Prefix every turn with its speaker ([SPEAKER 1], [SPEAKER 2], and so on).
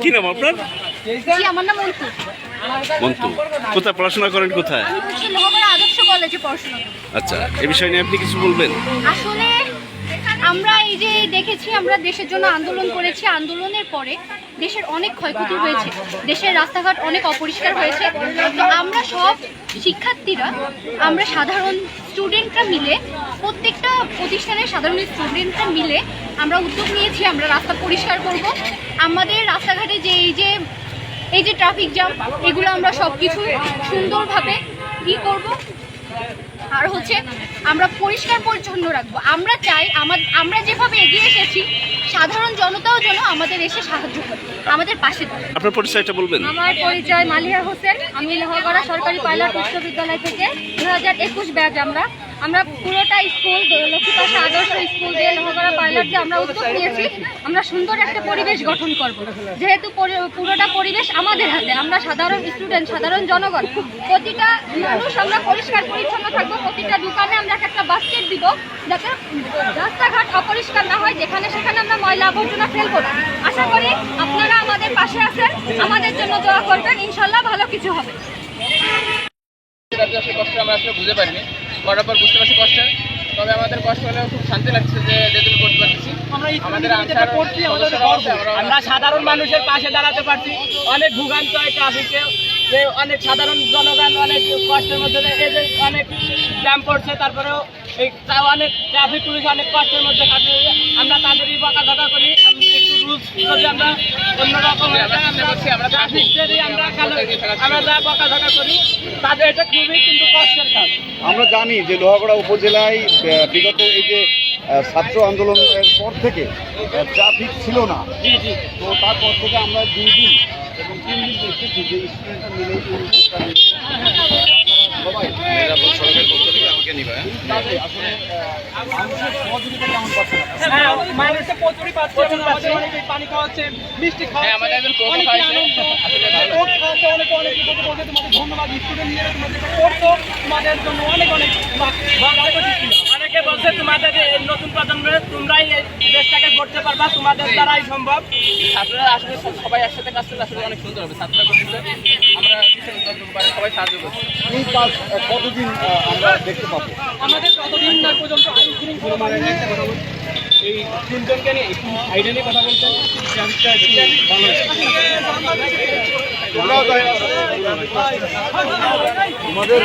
[SPEAKER 1] কি নাম আপনার? মন্তু কোথায়? পড়াশোনা করেন কোথায়?
[SPEAKER 2] আদর্শ কলেজে পড়াশোনা
[SPEAKER 1] আচ্ছা এ বিষয় নিয়ে আপনি কিছু বলবেন?
[SPEAKER 2] আসলে আমরা এই যে দেখেছি, আমরা দেশের জন্য আন্দোলন করেছি। আন্দোলনের পরে দেশের অনেক ক্ষয়ক্ষতি হয়েছে। দেশের রাস্তাঘাট অনেক অপরিষ্কার হয়েছে। তো আমরা সব শিক্ষার্থীরা, আমরা সাধারণ স্টুডেন্টরা মিলে, প্রত্যেকটা প্রতিষ্ঠানের সাধারণ স্টুডেন্টরা মিলে আমরা উদ্যোগ নিয়েছি, আমরা রাস্তা পরিষ্কার করব। আমাদের রাস্তাঘাটে যে এই যে এই যে ট্রাফিক জ্যাম এগুলো আমরা সব কিছু সুন্দরভাবে ই করব। আর হচ্ছে আমরা পরিষ্কার পরিচ্ছন্ন রাখব। আমরা চাই আমার আমরা যেভাবে এগিয়ে এসেছি সাধারণ জনতাও যেন আমাদের এসে সাহায্য করে আমাদের পাশে
[SPEAKER 1] আপনার পরিচয়টা বলবেন।
[SPEAKER 2] আমার পরিচয় মালিয়া হোসেন। আমি লোহাগড়া সরকারি পাইলট বিশ্ববিদ্যালয় বিদ্যালয় থেকে দু হাজার একুশ ব্যাচ আমরা আমরা পুরোটা স্কুল লক্ষ্মীপাশা আদর্শ স্কুল দিয়ে লোহাগড়া পাইলটকে আমরা উদ্যোগ নিয়েছি। আমরা সুন্দর একটা পরিবেশ গঠন করব। যেহেতু পুরোটা পরিবেশ আমাদের হাতে, আমরা সাধারণ স্টুডেন্ট সাধারণ জনগণ। প্রতিটা মানুষ আমরা পরিষ্কার, পরিচ্ছন্ন থাকব। প্রতিটা দোকানে আমরা একটা বাস্কেট দিব, যাতে রাস্তাঘাট অপরিষ্কার না হয়, যেখানে সেখানে আমরা ময়লা আবর্জনা ফেলব না। আশা করি আপনারা আমাদের পাশে আছেন, আমাদের জন্য দোয়া করবেন। ইনশাল্লাহ ভালো কিছু হবে।
[SPEAKER 3] আমরা আসলে বুঝতে পারিনি। করার পর বুঝতে পারছি কষ্ট তবে আমাদের কষ্ট হলেও খুব শান্তি লাগছে যে যেগুলো করতে পারছি আমাদের
[SPEAKER 4] আমরা সাধারণ মানুষের পাশে দাঁড়াতে পারছি। অনেক ভুগান্ত হয় ট্রাফিকে যে অনেক সাধারণ জনগণ কষ্টের মধ্যে এই যে অনেক জ্যাম পড়ছে তারপরেও এই অনেক ট্রাফিক পুলিশ অনেক কষ্টের মধ্যে কাটে আমরা তাদেরই বকাঝকা করি একটু রুলস যদি আমরা অন্যরকম আমরা
[SPEAKER 3] আমরা
[SPEAKER 4] করি তাদের এটা খুবই কিন্তু কষ্টের কাজ।
[SPEAKER 5] আমরা জানি যে লোহাগড়া উপজেলায় বিগত এই যে ছাত্র আন্দোলনের পর থেকে ট্রাফিক ছিল না।
[SPEAKER 4] জি জি।
[SPEAKER 5] তো তারপর থেকে আমরা দুই দিন এবং তিন দিন দেখেছি যে স্টুডেন্টরা মিলে এই উদ্যোগটা নিয়েছে। সবাই তাতে আসলে আহ, মানুষের সহযোগিতা কেমন পাচ্ছে না
[SPEAKER 4] হ্যাঁ মানুষের প্রচুরই পাচ্ছে এবং আমাদের অনেকে বলছে তোমাদের নতুন প্রজন্মের তোমরাই এই দেশটাকে গড়তে পারবা তোমাদের দ্বারাই সম্ভব।
[SPEAKER 3] ছাত্ররা আসলে সবাই একসাথে কাজ করলে আসলে অনেক সুন্দর হবে। ছাত্ররা করতেছে আমরা সবাই সাহায্য করছি।
[SPEAKER 5] কতদিন আমরা দেখতে পাবো?
[SPEAKER 4] আমাদের যতদিন না পর্যন্ত আইন শৃঙ্খলা মানে একটা কথা বলছি। এই তিনজনকে নিয়ে একটু সাইডে নিয়ে কথা বলছেন ট্রাফিকটা একটু ভালো
[SPEAKER 5] তোমরাও তাই- তোমাদের